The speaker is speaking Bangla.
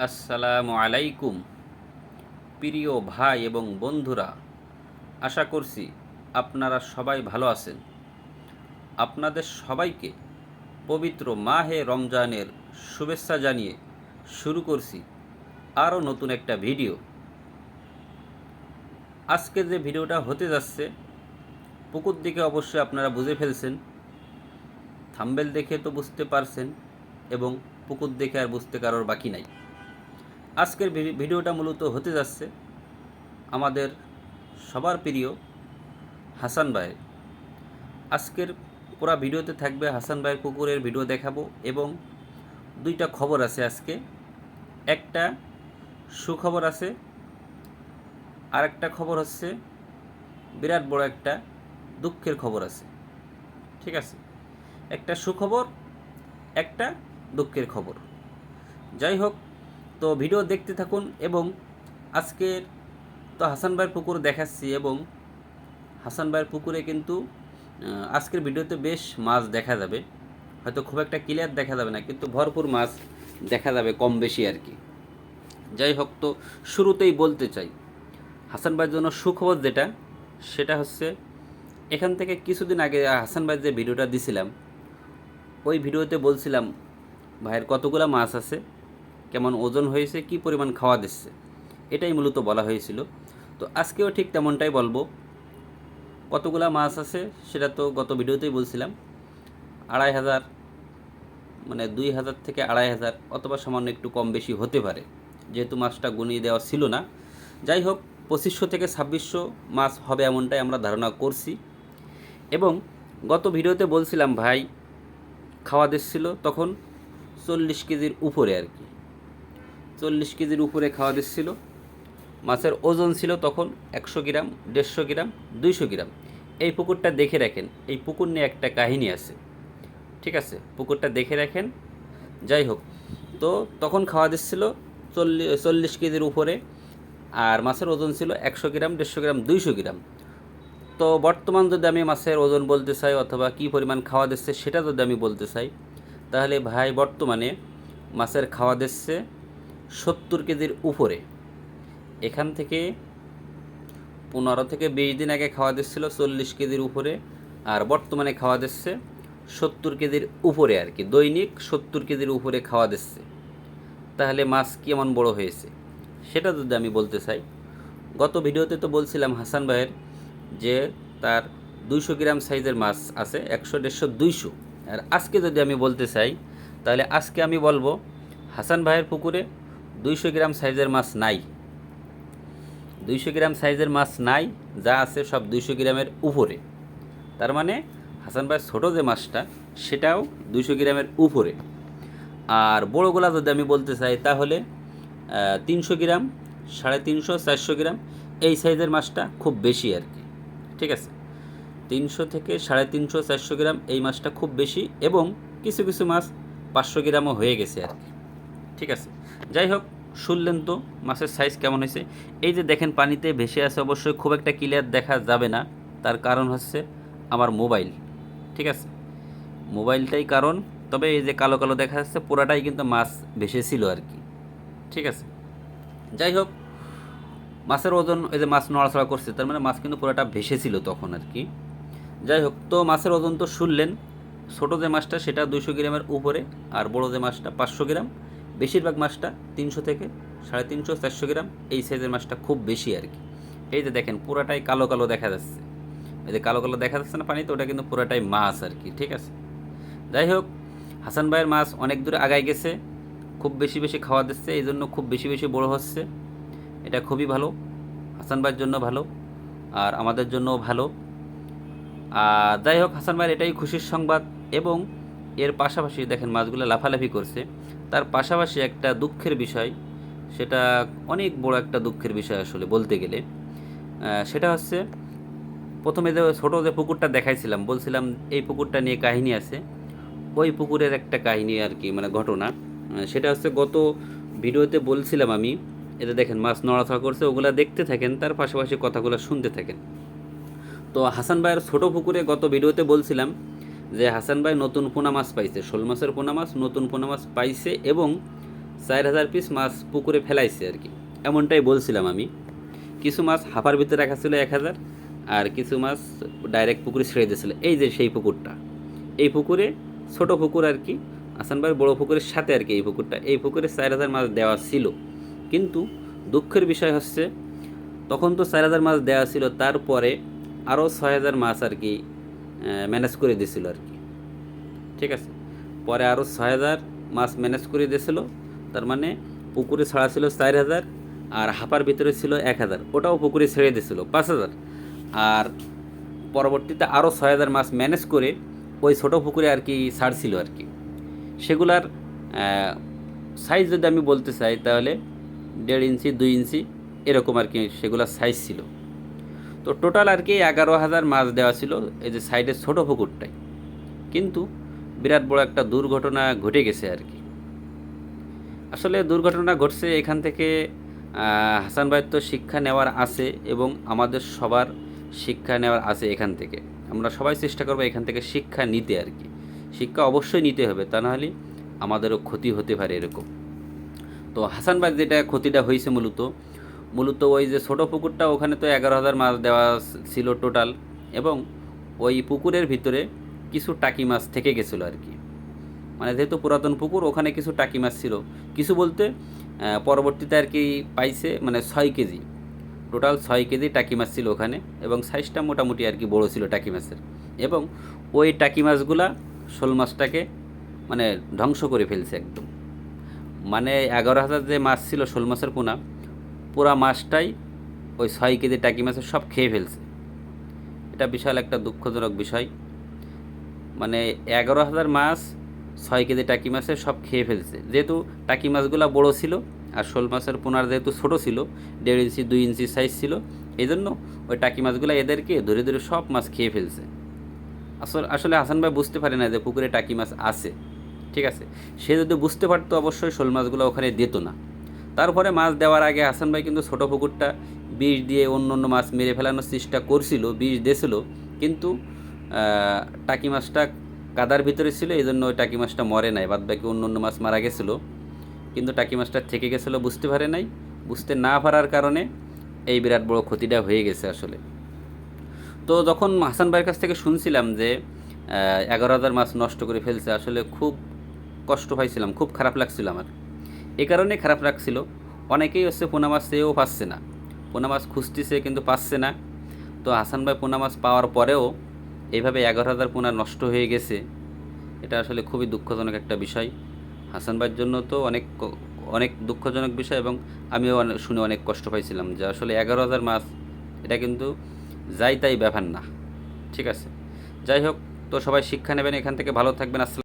আসসালামু আলাইকুম। প্রিয় ভাই এবং বন্ধুরা, আশা করছি আপনারা সবাই ভালো আছেন। আপনাদের সবাইকে পবিত্র মাহে রমজানের শুভেচ্ছা জানিয়ে শুরু করছি আরও নতুন একটা ভিডিও। আজকে যে ভিডিওটা হতে যাচ্ছে, পুকুর দিকে অবশ্যই আপনারা বুঝে ফেলছেন, থাম্বেল দেখে তো বুঝতে পারছেন এবং পুকুর দেখে আর বুঝতে কারোর বাকি নাই। আজকের ভিডিওটা মূলত হতে যাচ্ছে আমাদের সবার প্রিয় হাসান ভাইয়ের আজকের পুরা ভিডিওতে থাকবে হাসান ভাইয়ের কুকুরের ভিডিও দেখাবো এবং দুইটা খবর আছে আজকে। একটা সুখবর আছে আর একটা খবর হচ্ছে বিরাট বড় একটা দুঃখের খবর আছে। ঠিক আছে? একটা সুখবর, একটা দুঃখের খবর। যাই হোক তো ভিডিও দেখতে থাকুন এবং আজকের তো হাসান ভাইয়ের পুকুর দেখাচ্ছি এবং হাসান ভাইয়ের পুকুরে কিন্তু আজকের ভিডিওতে বেশ মাছ দেখা যাবে। হয়তো খুব একটা ক্লিয়ার দেখা যাবে না, কিন্তু ভরপুর মাছ দেখা যাবে কম বেশি আর কি। যাই হোক, তো শুরুতেই বলতে চাই, হাসান ভাইয়ের জন্য সুখবর যেটা, সেটা হচ্ছে এখান থেকে কিছুদিন আগে হাসান ভাইয়ের যে ভিডিওটা দিছিলাম, ওই ভিডিওতে বলছিলাম, ভাইয়ের কতগুলো মাছ আছে? কেমন ওজন হয়েছে, কি পরিমাণ খাওয়া দিচ্ছে, এটাই মূলত বলা হয়েছিল। তো আজকেও ঠিক তেমনটাই বলব। কতগুলা মাছ আছে সেটা তো গত ভিডিওতেই বলছিলাম। আড়াই হাজার মানে দুই হাজার থেকে আড়াই হাজার অথবা সামান্য একটু কম বেশি হতে পারে। যেহেতু মাছটা গুনিয়ে দেওয়া ছিল না। যাই হোক, পঁচিশশো থেকে ছাব্বিশশো মাছ হবে এমনটাই আমরা ধারণা করছি। এবং গত ভিডিওতে বলছিলাম ভাই, খাওয়া দিচ্ছিল তখন চল্লিশ কেজির উপরে আর কি। চল্লিশ কেজির উপরে খাওয়া দিচ্ছিল। মাছের ওজন ছিল তখন একশো গ্রাম, দেড়শো গ্রাম, দুইশো গ্রাম। এই পুকুরটা দেখে রাখেন, এই পুকুর নিয়ে একটা কাহিনী আছে। ঠিক আছে, পুকুরটা দেখে রাখেন। যাই হোক, তো তখন খাওয়া দিচ্ছিল চল্লিশ চল্লিশ কেজির উপরে। আর মাছের ওজন ছিল একশো গ্রাম, দেড়শো গ্রাম, দুইশো গ্রাম। তো বর্তমান যদি আমি মাছের ওজন বলতে চাই অথবা কী পরিমাণ খাওয়া দিচ্ছে সেটা যদি আমি বলতে চাই, তাহলে ভাই বর্তমানে মাছের খাওয়া দিচ্ছে সত্তর কেজির উপরে। এখান থেকে পনেরো থেকে বিশ দিন আগে খাওয়া দিচ্ছিল চল্লিশ কেজির উপরে আর বর্তমানে খাওয়া দিচ্ছে সত্তর কেজির উপরে আর কি। দৈনিক সত্তর কেজির উপরে খাওয়া দিচ্ছে। তাহলে মাছ কেমন বড় হয়েছে? সেটা যদি আমি বলতে চাই, গত ভিডিওতে তো বলছিলাম হাসান ভাইয়ের যে তার দুইশো গ্রাম সাইজের মাছ আছে একশো, দেড়শো, দুইশো। আর আজকে যদি আমি বলতে চাই, তাহলে আজকে আমি বলব হাসান ভাইয়ের পুকুরে দুইশো গ্রাম সাইজের মাছ নাই। দুইশো গ্রাম সাইজের মাছ নাই, যা আছে সব দুইশো গ্রামের উপরে। তার মানে হাসান ভাই ছোটো যে মাছটা, সেটাও দুইশো গ্রামের উপরে। আর বড়োগুলা যদি আমি বলতে চাই, তাহলে তিনশো গ্রাম, সাড়ে তিনশো, চারশো গ্রাম, এই সাইজের মাছটা খুব বেশি আর কি। ঠিক আছে? তিনশো থেকে সাড়ে তিনশো, চারশো গ্রাম এই মাছটা খুব বেশি এবং কিছু কিছু মাছ পাঁচশো গ্রামও হয়ে গেছে আর কি। ঠিক আছে? যাই হোক শুনলেন তো মাছের সাইজ কেমন হয়েছে। এই যে দেখেন, পানিতে ভেসে আছে অবশ্যই, খুব একটা ক্লিয়ার দেখা যাবে না। তার কারণ হচ্ছে আমার মোবাইল ঠিক আছে? মোবাইলটাই কারণ, তবে এই যে কালো কালো দেখা যাচ্ছে, পুরাটাই কিন্তু মাছ ভেসেছিল আর কি, ঠিক আছে? যাই হোক মাছের ওজন, এই যে মাছ নড়াচড়া করছে, তার মানে মাছ কিন্তু পুরোটা ভেসেছিল তখন আর কি। যাই হোক তো মাছের ওজন তো শুনলেন, ছোটো যে মাছটা, সেটা দুশো গ্রামের উপরে, আর বড়ো যে মাছটা, পাঁচশো গ্রাম। বেশিরভাগ মাছটা তিনশো থেকে সাড়ে তিনশো, চারশো গ্রাম। এই সাইজের মাছটা খুব বেশি আর কি। এই যে দেখেন, পুরাটাই কালো কালো দেখা যাচ্ছে। এই যে কালো কালো দেখা যাচ্ছে না পানিতে, ওটা কিন্তু পুরাটাই মাছ আর কি, ঠিক আছে? যাই হোক, হাসান ভাইয়ের মাছ অনেক দূরে আগায় গেছে, খুব বেশি বেশি খাওয়া দিচ্ছে, এই জন্য খুব বেশি বেশি বড় হচ্ছে। এটা খুবই ভালো, হাসান ভাইয়ের জন্য ভালো, আর আমাদের জন্যও ভালো। আর যাই হোক, হাসান ভাইয়ের এটাই খুশির সংবাদ, এবং এর পাশাপাশি দেখেন মাছগুলো লাফালাফি করছে। তার পাশাপাশি একটা দুঃখের বিষয়, সেটা অনেক বড় একটা দুঃখের বিষয় আসলে বলতে গেলে। সেটা হচ্ছে, প্রথমে যে ছোটো যে পুকুরটা দেখাইছিলাম, বলছিলাম এই পুকুরটা নিয়ে কাহিনী আছে। ওই পুকুরের একটা কাহিনী আর কি মানে ঘটনা। সেটা হচ্ছে গত ভিডিওতে বলছিলাম আমি এতে দেখেন মাছ নড়াচড়া করছে, ওগুলা দেখতে থাকেন, তার পাশাপাশি কথাগুলো শুনতে থাকেন। তো হাসান ভাইয়ের ছোটো পুকুরে গত ভিডিওতে বলছিলাম যে হাসান ভাই নতুন পোনা মাছ পাইছে, শোল মাছের পোনা মাছ নতুন পোনা মাছ পাইছে এবং চার হাজার পিস মাছ পুকুরে ফেলাইছে আর কি। এমনটাই বলছিলাম আমি। কিছু মাছ হাফার ভিতরে রাখা ছিল এক হাজার আর কিছু মাছ ডাইরেক্ট পুকুরে ছেড়ে দিয়েছিল। এই যে সেই পুকুরটা, এই পুকুরে ছোট পুকুর আর কি আসানবার বড় পুকুরের সাথে আর কি এই পুকুরটা। এই পুকুরে চার হাজার মাছ দেওয়া ছিল। কিন্তু দুঃখের বিষয় হচ্ছে, তখন তো চার হাজার মাছ দেওয়া ছিল, তারপরে আরও ছয় হাজার মাছ আর কি ম্যানেজ করে দিয়েছিল আর কি। ঠিক আছে? পরে আরও ছয় হাজার মাছ ম্যানেজ করে দিয়েছিল, তার মানে পুকুরে ছাড়া ছিল চার হাজার আর হাঁপার ভিতরে ছিল এক হাজার। ওটাও পুকুরে ছেড়ে দিয়েছিল, পাঁচ হাজার। আর পরবর্তীতে আরও ছয় হাজার মাছ ম্যানেজ করে ওই ছোটো পুকুরে আর কি ছাড়ছিল আর কি। সেগুলার সাইজ যদি আমি বলতে চাই, তাহলে দেড় ইঞ্চি, দুই ইঞ্চি এরকম আর কি সেগুলার সাইজ ছিল। তো টোটাল আর কি এগারো হাজার মাছ দেওয়া ছিল এই যে সাইডের ছোটো পুকুরটাই কিন্তু বিরাট বড় একটা দুর্ঘটনা ঘটে গেছে আর কি। আসলে দুর্ঘটনা ঘটছে এখান থেকে হাসান ভাইয়ের তো শিক্ষা নেওয়ার আছে এবং আমাদের সবার শিক্ষা নেওয়ার আছে এখান থেকে। আমরা সবাই চেষ্টা করব এখান থেকে শিক্ষা নিতে আর কি। শিক্ষা অবশ্যই নিতে হবে, তা নাহলে আমাদেরও ক্ষতি হতে পারে এরকম। তো হাসান ভাই যেটা ক্ষতিটা হয়েছে মূলত মূলত ওই যে ছোটো পুকুরটা, ওখানে তো এগারো হাজার মাছ দেওয়া ছিল টোটাল এবং ওই পুকুরের ভিতরে কিছু টাকি মাছ থেকে গেছিল আর কি। মানে যেহেতু পুরাতন পুকুর, ওখানে কিছু টাকি মাছ ছিল। কিছু বলতে পরবর্তীতে আর কি পাইছে মানে ছয় কেজি। টোটাল ছয় কেজি টাকি মাছ ছিল ওখানে এবং সাইজটা মোটামুটি আর কি বড় ছিল টাকি মাছের। এবং ওই টাকি মাছগুলা শোল মাছটাকে মানে ধ্বংস করে ফেলছে একদম। মানে এগারো হাজার যে মাছ ছিল শোল মাছের পোনা পুরা মাছটাই ওই ছয় কেজি টাকি মাছের সব খেয়ে ফেলছে। এটা বিশাল একটা দুঃখজনক বিষয়। মানে এগারো হাজার মাছ ছয় কেজি টাকি মাছের সব খেয়ে ফেলছে। যেহেতু টাকি মাছগুলো বড় ছিল আর শোল মাছের পোনার যেহেতু ছোটো ছিল, দেড় ইঞ্চি, দুই ইঞ্চি সাইজ ছিল এই জন্য ওই টাকি মাছগুলো এদেরকে ধরে ধরে সব মাছ খেয়ে ফেলছে। আসলে আসলে হাসান ভাই বুঝতে পারে না যে পুকুরে টাকি মাছ আছে। ঠিক আছে? সে যদি বুঝতে পারতো অবশ্যই শোল মাছগুলো ওখানে দিত না। তারপরে মাছ দেওয়ার আগে হাসান ভাই কিন্তু ছোটো পুকুরটা বিষ দিয়ে অন্য অন্য মাছ মেরে ফেলানোর চেষ্টা করছিল, বিষ দিয়েছিল। কিন্তু টাকি মাছটা কাদার ভিতরে ছিল এই জন্য ওই টাকি মাছটা মরে নাই, বাদ বাকি অন্য অন্য মাছ মারা গেছিল। কিন্তু টাকি মাছটা থেকে গেছিল বুঝতে পারে নাই। বুঝতে না পারার কারণে এই বিরাট বড় ক্ষতিটা হয়ে গেছে আসলে। তো যখন হাসান ভাইয়ের কাছ থেকে শুনছিলাম যে এগারো হাজার মাছ নষ্ট করে ফেলছে, আসলে খুব কষ্ট পাইছিলাম, খুব খারাপ লাগছিল আমার। এই কারণে খারাপ লাগছিল। অনেকেই হচ্ছে পোনা মাছ চেয়েও পাচ্ছে না। পোনা মাছ খুঁজতেছে কিন্তু পাচ্ছে না। তো হাসান ভাই পোনা মাছ পাওয়ার পরেও এভাবে এগারো হাজার পোনা নষ্ট হয়ে গেছে, এটা আসলে খুবই দুঃখজনক একটা বিষয়। হাসান ভাইয়ের জন্য তো অনেক অনেক দুঃখজনক বিষয় এবং আমিও শুনে অনেক কষ্ট পাইছিলাম যে আসলে এগারো হাজার মাছ, এটা কিন্তু যাই তাই ব্যাপার না। ঠিক আছে? যাই হোক, তো সবাই শিক্ষা নেবেন, এখান থেকে ভালো থাকবেন। আসসালাম